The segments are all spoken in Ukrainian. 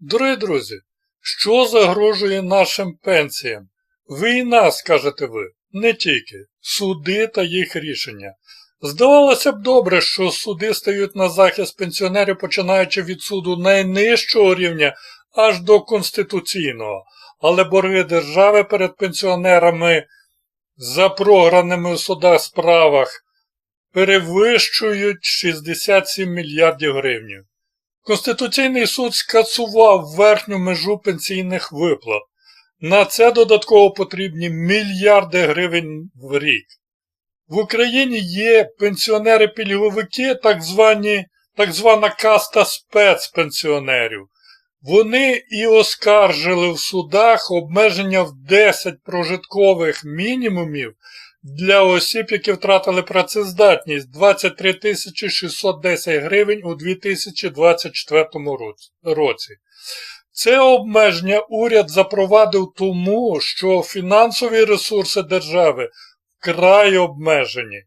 Дорогі друзі, що загрожує нашим пенсіям? Війна, скажете ви, не тільки, суди та їх рішення. Здавалося б добре, що суди стають на захист пенсіонерів, починаючи від суду найнижчого рівня аж до конституційного, але борги держави перед пенсіонерами за програними у судах справах перевищують 67 мільярдів гривень. Конституційний суд скасував верхню межу пенсійних виплат. На це додатково потрібні мільярди гривень в рік. В Україні є пенсіонери-пільговики, так так звана каста спецпенсіонерів. Вони і оскаржили в судах обмеження в 10 прожиткових мінімумів для осіб, які втратили працездатність 23 610 гривень у 2024 році. Це обмеження уряд запровадив тому, що фінансові ресурси держави вкрай обмежені.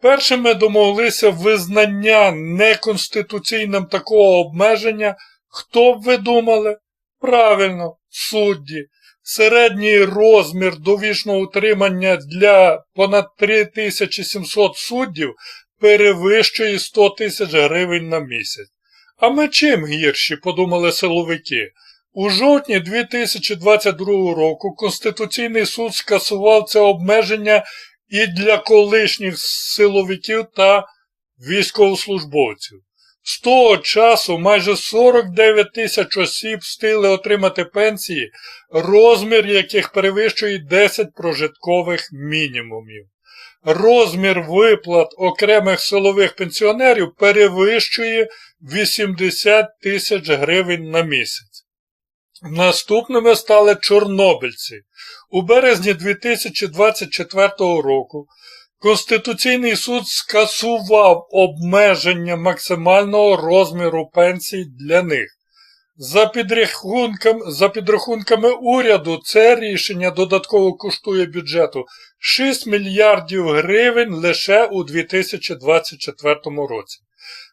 Першими домоглися визнання неконституційним такого обмеження, хто б ви думали? Правильно, судді. Середній розмір довічного утримання для понад 3700 суддів перевищує 100 тисяч гривень на місяць. А ми чим гірші, подумали силовики. У жовтні 2022 року Конституційний суд скасував це обмеження і для колишніх силовиків та військовослужбовців. З того часу майже 49 тисяч осіб встигли отримати пенсії, розмір яких перевищує 10 прожиткових мінімумів. Розмір виплат окремих силових пенсіонерів перевищує 80 тисяч гривень на місяць. Наступними стали чорнобильці. У березні 2024 року Конституційний суд скасував обмеження максимального розміру пенсій для них. За підрахунками, за підрахунками уряду, це рішення додатково коштує бюджету 6 мільярдів гривень лише у 2024 році.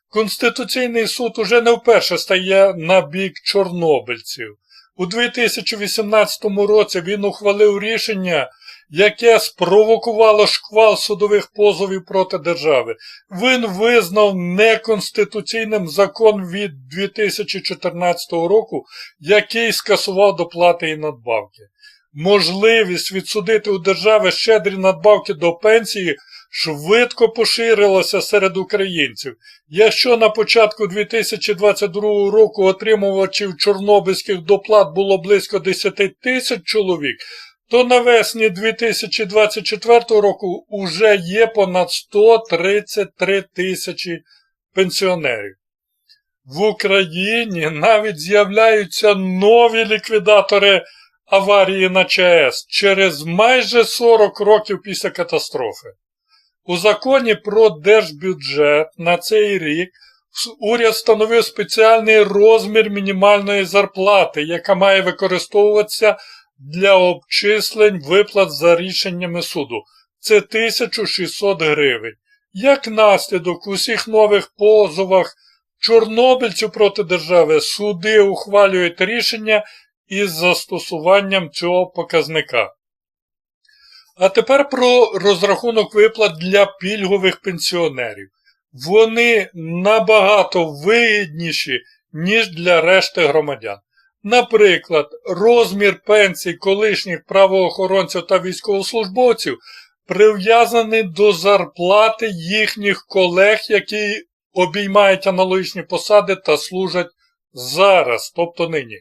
Конституційний суд уже не вперше стає на бік чорнобильців. У 2018 році він ухвалив рішення, яке спровокувало шквал судових позовів проти держави. Він визнав неконституційним закон від 2014 року, який скасував доплати і надбавки. Можливість відсудити у держави щедрі надбавки до пенсії швидко поширилася серед українців. Якщо на початку 2022 року отримувачів чорнобильських доплат було близько 10 тисяч чоловік, то навесні 2024 року вже є понад 133 тисячі пенсіонерів. В Україні навіть з'являються нові ліквідатори аварії на ЧАЕС через майже 40 років після катастрофи. У законі про держбюджет на цей рік уряд встановив спеціальний розмір мінімальної зарплати, яка має використовуватися для обчислень виплат за рішеннями суду. Це 1600 гривень. Як наслідок у всіх нових позовах чорнобильців проти держави суди ухвалюють рішення із застосуванням цього показника. А тепер про розрахунок виплат для пільгових пенсіонерів. Вони набагато вигідніші, ніж для решти громадян. Наприклад, розмір пенсій колишніх правоохоронців та військовослужбовців прив'язаний до зарплати їхніх колег, які обіймають аналогічні посади та служать зараз, тобто нині.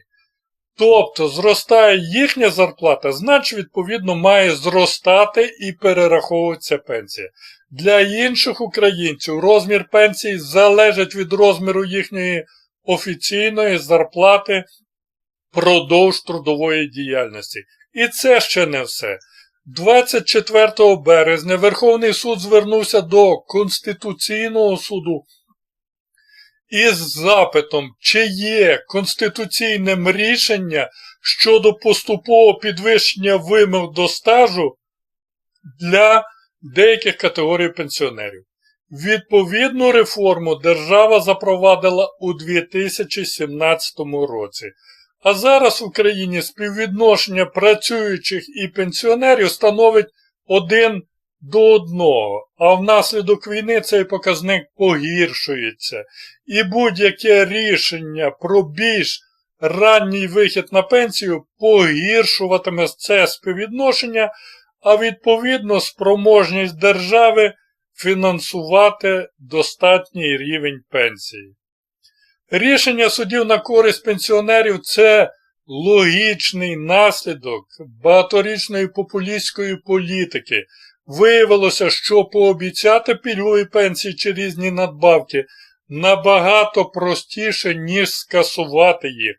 Тобто зростає їхня зарплата, значить, відповідно, має зростати і перераховуватися пенсія. Для інших українців розмір пенсії залежить від розміру їхньої офіційної зарплати продовж трудової діяльності. І це ще не все. 24 березня Верховний суд звернувся до Конституційного суду із запитом, чи є конституційним рішення щодо поступового підвищення вимог до стажу для деяких категорій пенсіонерів. Відповідну реформу держава запровадила у 2017 році. А зараз в Україні співвідношення працюючих і пенсіонерів становить один до одного, а внаслідок війни цей показник погіршується. І будь-яке рішення про більш ранній вихід на пенсію погіршуватиме це співвідношення, а відповідно спроможність держави фінансувати достатній рівень пенсії. Рішення судів на користь пенсіонерів це логічний наслідок багаторічної популістської політики. Виявилося, що пообіцяти пільгові пенсії чи різні надбавки набагато простіше, ніж скасувати їх,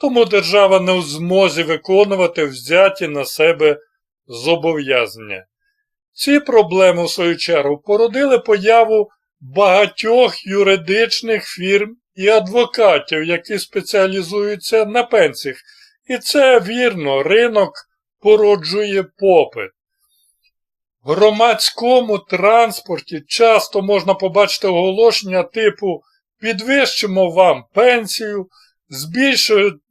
тому держава не в змозі виконувати взяті на себе зобов'язання. Ці проблеми, в свою чергу, породили появу багатьох юридичних фірм і адвокатів, які спеціалізуються на пенсіях. І це вірно, ринок породжує попит. В громадському транспорті часто можна побачити оголошення типу підвищимо вам пенсію,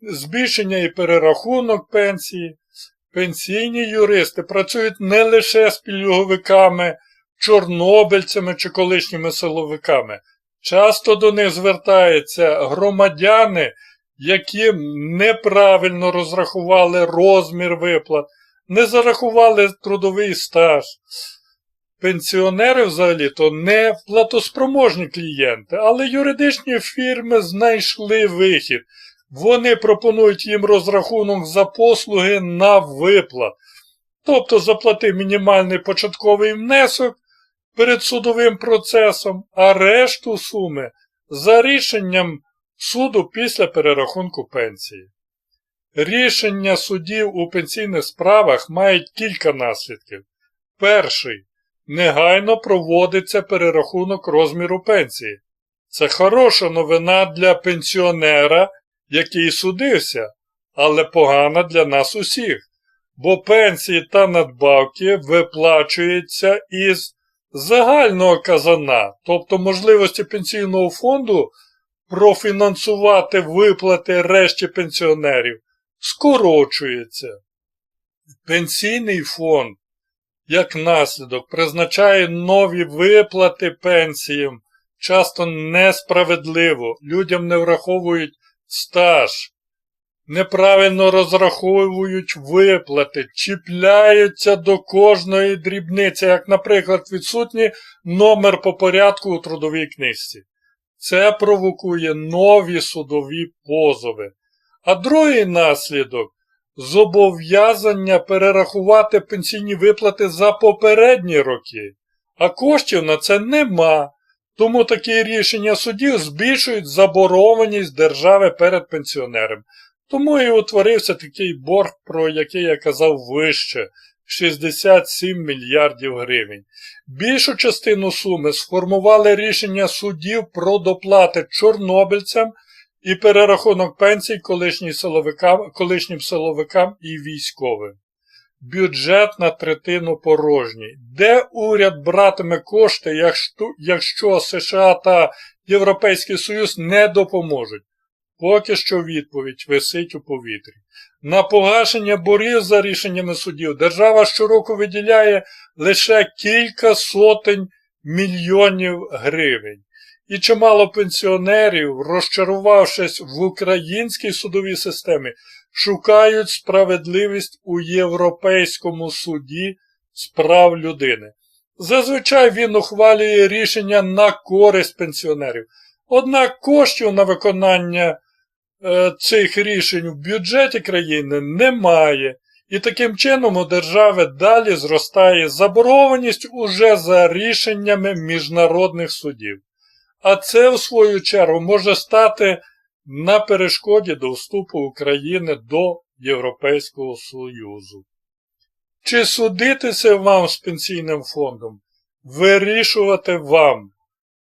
збільшення і перерахунок пенсії. Пенсійні юристи працюють не лише з пільговиками, чорнобильцями чи колишніми силовиками. Часто до них звертаються громадяни, які неправильно розрахували розмір виплат, не зарахували трудовий стаж. Пенсіонери взагалі-то не платоспроможні клієнти, але юридичні фірми знайшли вихід. Вони пропонують їм розрахунок за послуги на виплат. Тобто заплати мінімальний початковий внесок перед судовим процесом, а решту суми за рішенням суду після перерахунку пенсії. Рішення судів у пенсійних справах мають кілька наслідків. Перший негайно проводиться перерахунок розміру пенсії. Це хороша новина для пенсіонера, який судився, але погана для нас усіх, бо пенсії та надбавки виплачуються із загального казана, тобто можливості пенсійного фонду профінансувати виплати решті пенсіонерів, скорочується. Пенсійний фонд, як наслідок, призначає нові виплати пенсіям, часто несправедливо, людям не враховують стаж, неправильно розраховують виплати, чіпляються до кожної дрібниці, як, наприклад, відсутній номер по порядку у трудовій книжці. Це провокує нові судові позови. А другий наслідок зобов'язання перерахувати пенсійні виплати за попередні роки, а коштів на це нема. Тому такі рішення судів збільшують заборованість держави перед пенсіонером. Тому і утворився такий борг, про який я казав вище 67 мільярдів гривень. Більшу частину суми сформували рішення судів про доплати чорнобильцям і перерахунок пенсій колишнім силовикам, колишнім силовикам і військовим. Бюджет на третину порожній. Де уряд братиме кошти, якщо, США та Європейський Союз не допоможуть? Поки що відповідь висить у повітрі. На погашення борів за рішеннями судів держава щороку виділяє лише кілька сотень мільйонів гривень. І чимало пенсіонерів, розчарувавшись в українській судовій системі, шукають справедливість у Європейському суді з прав людини. Зазвичай він ухвалює рішення на користь пенсіонерів. Однак коштів на виконання цих рішень в бюджеті країни немає. І таким чином у держави далі зростає заборгованість уже за рішеннями міжнародних судів. А це, в свою чергу, може стати на перешкоді до вступу України до Європейського Союзу. Чи судитися вам з пенсійним фондом? Вирішувати вам.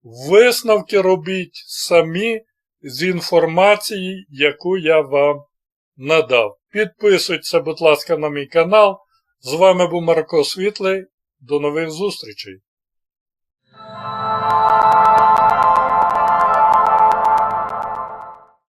Висновки робіть самі з інформації, яку я вам надав. Підписуйтесь, будь ласка, на мій канал. З вами був Марко Світлий. До нових зустрічей!